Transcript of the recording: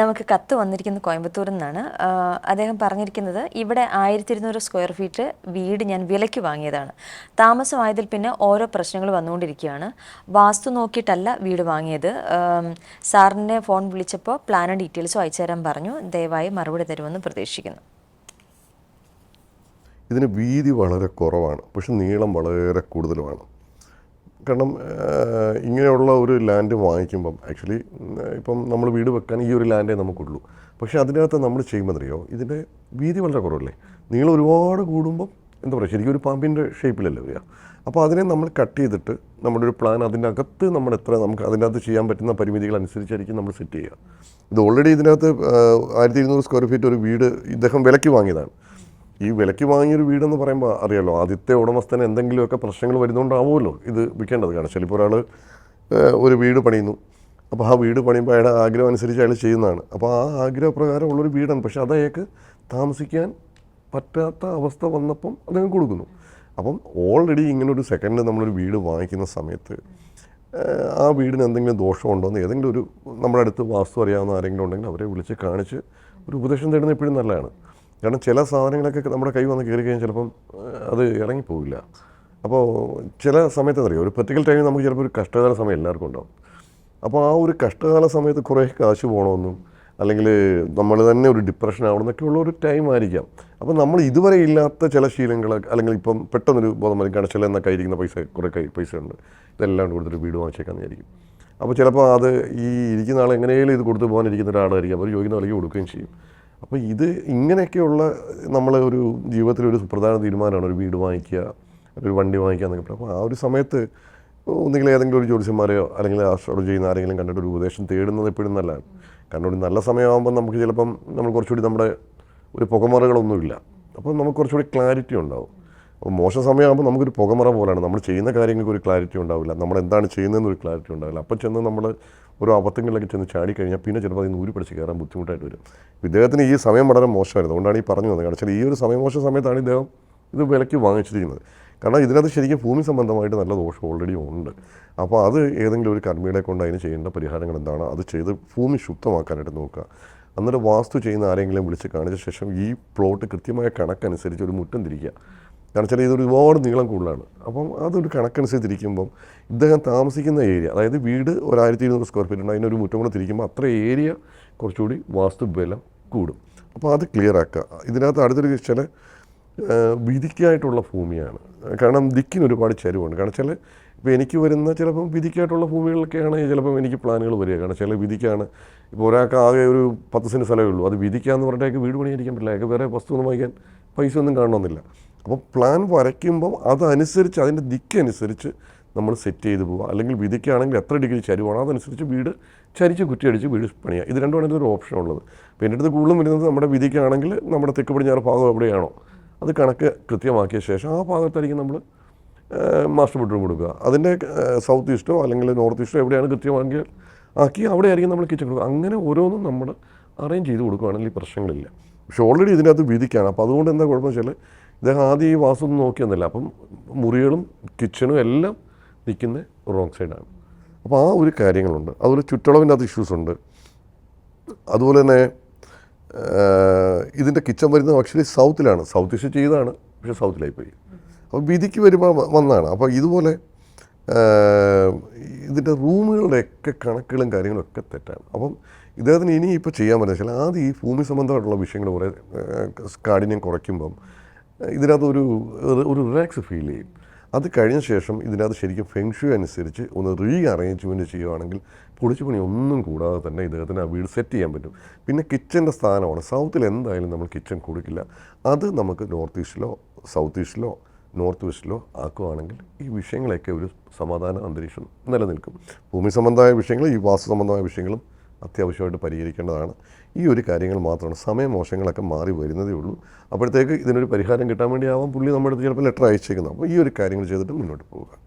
നമുക്ക് കത്ത് വന്നിരിക്കുന്നത് കോയമ്പത്തൂരിൽ നിന്നാണ്. അദ്ദേഹം പറഞ്ഞിരിക്കുന്നത് ഇവിടെ ആയിരത്തി ഇരുന്നൂറ് സ്ക്വയർ ഫീറ്റ് വീട് ഞാൻ വിലയ്ക്ക് വാങ്ങിയതാണ്. താമസമായതിൽ പിന്നെ ഓരോ പ്രശ്നങ്ങൾ വന്നുകൊണ്ടിരിക്കുകയാണ്. വാസ്തു നോക്കിയിട്ടല്ല വീട് വാങ്ങിയത്. സാറിനെ ഫോൺ വിളിച്ചപ്പോൾ പ്ലാനും ഡീറ്റെയിൽസും അയച്ചു തരാൻ പറഞ്ഞു. ദയവായി മറുപടി തരുമെന്ന് പ്രതീക്ഷിക്കുന്നു. ഇതിന് വീതി വളരെ കുറവാണ്. പക്ഷെ നീളം വളരെ കൂടുതലുമാണ്. കാരണം ഇങ്ങനെയുള്ള ഒരു ലാൻഡ് വാങ്ങിക്കുമ്പം ആക്ച്വലി ഇപ്പം നമ്മൾ വീട് വെക്കാൻ ഈ ഒരു ലാൻഡേ നമുക്കുള്ളൂ. പക്ഷേ അതിനകത്ത് നമ്മൾ ചെയ്യുമ്പോൾ അറിയോ ഇതിന്റെ വീതി വളരെ കുറവല്ലേ? നീളം ഒരുപാട് കൂടുമ്പം എന്താ പറയുക? ശരിക്കും ഒരു പാമ്പിന്റെ ഷേപ്പിലല്ലേ വരിക. അപ്പോൾ അതിനെ നമ്മൾ കട്ട് ചെയ്തിട്ട് നമ്മുടെ ഒരു പ്ലാൻ അതിന്റെ അകത്ത് നമ്മൾ എത്ര നമുക്ക് അതിന്റെ അകത്ത് ചെയ്യാൻ പറ്റുന്ന പരിമിതികൾ അനുസരിച്ചായിരിക്കും നമ്മൾ സെറ്റ് ചെയ്യുക. ഇത് ഓൾറെഡി ഇതിനകത്ത് ആയിരത്തി ഇരുന്നൂറ് സ്ക്വയർ ഫീറ്റ് ഒരു വീട് ഇദ്ദേഹം വിലയ്ക്ക് വാങ്ങിയതാണ്. ഈ വിലയ്ക്ക് വാങ്ങിയൊരു വീടെന്ന് പറയുമ്പോൾ അറിയാലോ ആദ്യത്തെ ഉടമസ്ഥന് എന്തെങ്കിലുമൊക്കെ പ്രശ്നങ്ങൾ വരുന്നുണ്ടാവുമല്ലോ ഇത് വിൽക്കേണ്ടത്. കാരണം ചിലപ്പോൾ ഒരാൾ ഒരു വീട് പണിയുന്നു. അപ്പോൾ ആ വീട് പണിയുമ്പോൾ അയാളുടെ ആഗ്രഹം അനുസരിച്ച് അയാൾ ചെയ്യുന്നതാണ്. അപ്പോൾ ആ ആഗ്രഹപ്രകാരം ഉള്ളൊരു വീടാണ്. പക്ഷേ അത് അയാൾക്ക് താമസിക്കാൻ പറ്റാത്ത അവസ്ഥ വന്നപ്പം അദ്ദേഹം കൊടുക്കുന്നു. അപ്പം ഓൾറെഡി ഇങ്ങനൊരു സെക്കൻഡ് നമ്മളൊരു വീട് വാങ്ങിക്കുന്ന സമയത്ത് ആ വീടിന് എന്തെങ്കിലും ദോഷമുണ്ടോ എന്ന് ഏതെങ്കിലും ഒരു നമ്മുടെ അടുത്ത് വാസ്തു അറിയാവുന്ന ആരെങ്കിലും ഉണ്ടെങ്കിൽ അവരെ വിളിച്ച് കാണിച്ച് ഒരു ഉപദേശം തേടുന്നത് എപ്പോഴും നല്ലതാണ്. കാരണം ചില സാധനങ്ങളൊക്കെ നമ്മുടെ കൈ വന്ന് കയറി കഴിഞ്ഞാൽ ചിലപ്പം അത് ഇറങ്ങിപ്പോവില്ല. അപ്പോൾ ചില സമയത്ത് അറിയാം ഒരു പെർട്ടിക്കൽ ടൈമിൽ നമുക്ക് ചിലപ്പോൾ ഒരു കഷ്ടകാല സമയം എല്ലാവർക്കും ഉണ്ടാവും. അപ്പോൾ ആ ഒരു കഷ്ടകാല സമയത്ത് കുറേ കാശ് പോകണമെന്നും അല്ലെങ്കിൽ നമ്മൾ തന്നെ ഒരു ഡിപ്രഷൻ ആവണമെന്നൊക്കെ ഉള്ള ഒരു ടൈം ആയിരിക്കാം. അപ്പോൾ നമ്മൾ ഇതുവരെ ഇല്ലാത്ത ചില ശീലങ്ങൾ അല്ലെങ്കിൽ ഇപ്പം പെട്ടെന്നൊരു ബോധം വരും കടച്ചിൽ എന്നൊക്കെ ഇരിക്കുന്ന പൈസ കുറേ കൈ പൈസ ഉണ്ട്. ഇതെല്ലാം കൂടി കൊടുത്തിട്ട് വീട് വാങ്ങിച്ചേക്കാന്ന് വിചാരിക്കും. അപ്പോൾ ചിലപ്പോൾ അത് ഈ ഇരിക്കുന്ന ആൾ എങ്ങനെയും ഇത് കൊടുത്തു പോകാനിരിക്കുന്ന ഒരാളായിരിക്കും. അവർ ചോദിക്കുന്ന വിലയ്ക്ക് കൊടുക്കുകയും ചെയ്യും. അപ്പോൾ ഇത് ഇങ്ങനെയൊക്കെയുള്ള നമ്മൾ ഒരു ജീവിതത്തിൽ ഒരു സുപ്രധാന തീരുമാനമാണ് ഒരു വീട് വാങ്ങിക്കുക ഒരു വണ്ടി വാങ്ങിക്കുക എന്നൊക്കെ പറയുമ്പോൾ അപ്പോൾ ആ ഒരു സമയത്ത് ഒന്നുകിൽ ഏതെങ്കിലും ഒരു ജ്യോതിഷന്മാരെയോ അല്ലെങ്കിൽ ആസ്ട്രോളജി ചെയ്യുന്ന ആരെങ്കിലും കണ്ടിട്ട് ഒരു ഉപദേശം തേടുന്നത് എപ്പോഴും നല്ലതാണ്. കാരണം ഒരു നല്ല സമയമാകുമ്പോൾ നമുക്ക് ചിലപ്പം നമ്മൾ കുറച്ചുകൂടി നമ്മുടെ ഒരു പുകമറകളൊന്നുമില്ല. അപ്പോൾ നമുക്ക് കുറച്ചുകൂടി ക്ലാരിറ്റി ഉണ്ടാവും. അപ്പോൾ മോശം സമയമാകുമ്പോൾ നമുക്കൊരു പുകമറ പോലെയാണ് നമ്മൾ ചെയ്യുന്ന കാര്യങ്ങൾക്ക് ഒരു ക്ലാരിറ്റി ഉണ്ടാവില്ല. നമ്മൾ എന്താണ് ചെയ്യുന്നതെന്നൊരു ക്ലാരിറ്റി ഉണ്ടാവില്ല. അപ്പം ചെന്ന് നമ്മൾ ഓരോ അബദ്ധങ്ങളിലൊക്കെ ചെന്ന് ചാടിക്കഴിഞ്ഞാൽ പിന്നെ ചിലപ്പോൾ അതിന് ഊരി പിടിച്ച് കയറാൻ ബുദ്ധിമുട്ടായിട്ട് വരും. ഇദ്ദേഹത്തിന് ഈ സമയം വളരെ മോശമായിരുന്നു. അതുകൊണ്ടാണ് ഈ പറഞ്ഞു വന്നത്. കാരണം ഈ ഒരു സമയം സമയമോശ സമയത്താണ് ഇദ്ദേഹം ഇത് വിലയ്ക്ക് വാങ്ങിച്ചിരിക്കുന്നത്. കാരണം ഇതിനകത്ത് ശരിക്കും ഭൂമി സംബന്ധമായിട്ട് നല്ല ദോഷം ഓൾറെഡി ഉണ്ട്. അപ്പോൾ അത് ഏതെങ്കിലും ഒരു കർമ്മികളെ കൊണ്ട് അതിന് ചെയ്യേണ്ട പരിഹാരങ്ങൾ എന്താണ്? അത് ചെയ്ത് ഭൂമി ശുദ്ധമാക്കാനായിട്ട് നോക്കുക. അന്നേരം വാസ്തു ചെയ്യുന്ന ആരെങ്കിലും വിളിച്ച് കാണിച്ച ശേഷം ഈ പ്ലോട്ട് കൃത്യമായ കണക്കനുസരിച്ച് ഒരു മുറ്റം തിരിക്കുക. കാരണം വെച്ചാൽ ഇത് ഒരുപാട് നീളം കൂടുതലാണ്. അപ്പം അതൊരു കണക്കനുസരിച്ചിരിക്കുമ്പം ഇദ്ദേഹം താമസിക്കുന്ന ഏരിയ അതായത് വീട് ഒരായിരത്തി ഇരുന്നൂറ് സ്ക്വയർ ഫീറ്റ് ഉണ്ട്. അതിനൊരു മുറ്റം കൂടെ തിരിക്കുമ്പോൾ അത്ര ഏരിയ കുറച്ചുകൂടി വാസ്തു ബലം കൂടും. അപ്പോൾ അത് ക്ലിയർ ആക്കുക. ഇതിനകത്ത് അടുത്തൊരു ചില വിധിക്കായിട്ടുള്ള ഭൂമിയാണ്. കാരണം ദിക്കിന് ഒരുപാട് ചരിവുണ്ട്. കാരണം ചില ഇപ്പോൾ എനിക്ക് വരുന്ന ചിലപ്പം വിധിക്കായിട്ടുള്ള ഭൂമികളിലൊക്കെയാണ് ചിലപ്പം എനിക്ക് പ്ലാനുകൾ വരിക. കാരണം ചില വിധിക്കാണ്. ഇപ്പോൾ ഒരാൾക്ക് ആകെ ഒരു പത്ത് സെന്റ് സ്ഥലമേ ഉള്ളൂ. അത് വിധിക്കാന്ന് പറഞ്ഞിട്ടേക്ക് വീട് പണിയായിരിക്കാൻ പറ്റില്ല. അയാൾക്ക് വേറെ വസ്തു ഒന്നും വാങ്ങിക്കാൻ പൈസ ഒന്നും കാണണമെന്നില്ല. അപ്പോൾ പ്ലാൻ വരയ്ക്കുമ്പം അതനുസരിച്ച് അതിന്റെ ദിക്കനുസരിച്ച് നമ്മൾ സെറ്റ് ചെയ്ത് പോവുക. അല്ലെങ്കിൽ വിധിക്കാണെങ്കിൽ എത്ര ഡിഗ്രി ചരിവാണോ അതനുസരിച്ച് വീട് ചരിച്ച് കുറ്റിയടിച്ച് വീട് പണിയുക. ഇത് രണ്ടുമാണ് ഒരു ഓപ്ഷൻ ഉള്ളത്. അപ്പോൾ എന്റെ അടുത്ത് കൂടുതലും വരുന്നത് നമ്മുടെ വിധിക്കാണെങ്കിൽ നമ്മുടെ തെക്ക് പടിഞ്ഞാറ് ഭാഗം എവിടെയാണോ അത് കണക്ക് കൃത്യമാക്കിയ ശേഷം ആ ഭാഗത്തായിരിക്കും നമ്മൾ മാസ്റ്റർ ബെഡ്റൂം കൊടുക്കുക. അതിന്റെ സൗത്ത് ഈസ്റ്റോ അല്ലെങ്കിൽ നോർത്ത് ഈസ്റ്റോ എവിടെയാണ് കൃത്യമാണെങ്കിൽ ആക്കി അവിടെ ആയിരിക്കും നമ്മൾ കിച്ചൺ കൊടുക്കുക. അങ്ങനെ ഓരോന്നും നമ്മൾ അറേഞ്ച് ചെയ്ത് കൊടുക്കുകയാണെങ്കിൽ ഈ പ്രശ്നങ്ങളില്ല. പക്ഷേ ഓൾറെഡി ഇതിനകത്ത് വിധിക്കാണ്. അപ്പോൾ അതുകൊണ്ട് എന്താ കുഴപ്പമെന്ന് വെച്ചാൽ ഇദ്ദേഹം ആദ്യം ഈ വാസൊന്നും നോക്കിയെന്നല്ല അപ്പം മുറികളും കിച്ചണും എല്ലാം നിൽക്കുന്ന റോങ് സൈഡാണ് അപ്പോൾ ആ ഒരു കാര്യങ്ങളുണ്ട്. അതുപോലെ ചുറ്റളവിന്റെ അത് ഇഷ്യൂസ് ഉണ്ട്. അതുപോലെ തന്നെ ഇതിന്റെ കിച്ചൺ വരുന്നത് ആക്ച്വലി സൗത്തിലാണ് സൗത്ത് ഇഷ്യൂ ചെയ്താണ് പക്ഷേ സൗത്തിലായി പോയി അപ്പോൾ വിധിക്ക് വരുമ്പോൾ വന്നതാണ്. അപ്പോൾ ഇതുപോലെ ഇതിന്റെ റൂമുകളുടെയൊക്കെ കണക്കുകളും കാര്യങ്ങളും ഒക്കെ തെറ്റാണ്. അപ്പം ഇദ്ദേഹത്തിന് ഇനി ഇപ്പോൾ ചെയ്യാൻ പറ്റുന്ന വെച്ചാൽ ആദ്യം ഈ ഭൂമി സംബന്ധമായിട്ടുള്ള വിഷയങ്ങൾ കുറേ കാഠിന്യം കുറയ്ക്കുമ്പം ഇതിനകത്ത് ഒരു ഒരു റിലാക്സ് ഫീൽ ചെയ്യും. അത് കഴിഞ്ഞ ശേഷം ഇതിനകത്ത് ശരിക്കും ഫെങ്ഷു അനുസരിച്ച് ഒന്ന് റീ അറേഞ്ച്മെന്റ് ചെയ്യുകയാണെങ്കിൽ പൊളിച്ചുപണി ഒന്നും കൂടാതെ തന്നെ ഇദ്ദേഹത്തിന് ആ വീട് സെറ്റ് ചെയ്യാൻ പറ്റും. പിന്നെ കിച്ചന്റെ സ്ഥാനമാണ്. സൗത്തിൽ എന്തായാലും നമ്മൾ കിച്ചൺ കൊടുക്കില്ല. അത് നമുക്ക് നോർത്ത് ഈസ്റ്റിലോ സൗത്ത് ഈസ്റ്റിലോ നോർത്ത് വെസ്റ്റിലോ ആക്കുകയാണെങ്കിൽ ഈ വിഷയങ്ങളൊക്കെ ഒരു സമാധാന അന്തരീക്ഷം നിലനിൽക്കും. ഭൂമി സംബന്ധമായ വിഷയങ്ങൾ ഈ വാസ്തു സംബന്ധമായ വിഷയങ്ങളും അത്യാവശ്യമായിട്ട് പരിഹരിക്കേണ്ടതാണ്. ഈ ഒരു കാര്യങ്ങൾ മാത്രമാണ്. സമയമോശങ്ങളൊക്കെ മാറി വരുന്നതേ ഉള്ളൂ. അപ്പോഴത്തേക്ക് ഇതിനൊരു പരിഹാരം കിട്ടാൻ വേണ്ടിയാവാം. പുള്ളി നമ്മുടെ അടുത്ത് ചിലപ്പോൾ ലെറ്റർ അയച്ചേക്കുന്നത് അപ്പോൾ ഈ ഒരു കാര്യങ്ങൾ ചെയ്തിട്ട് മുന്നോട്ട് പോവുക.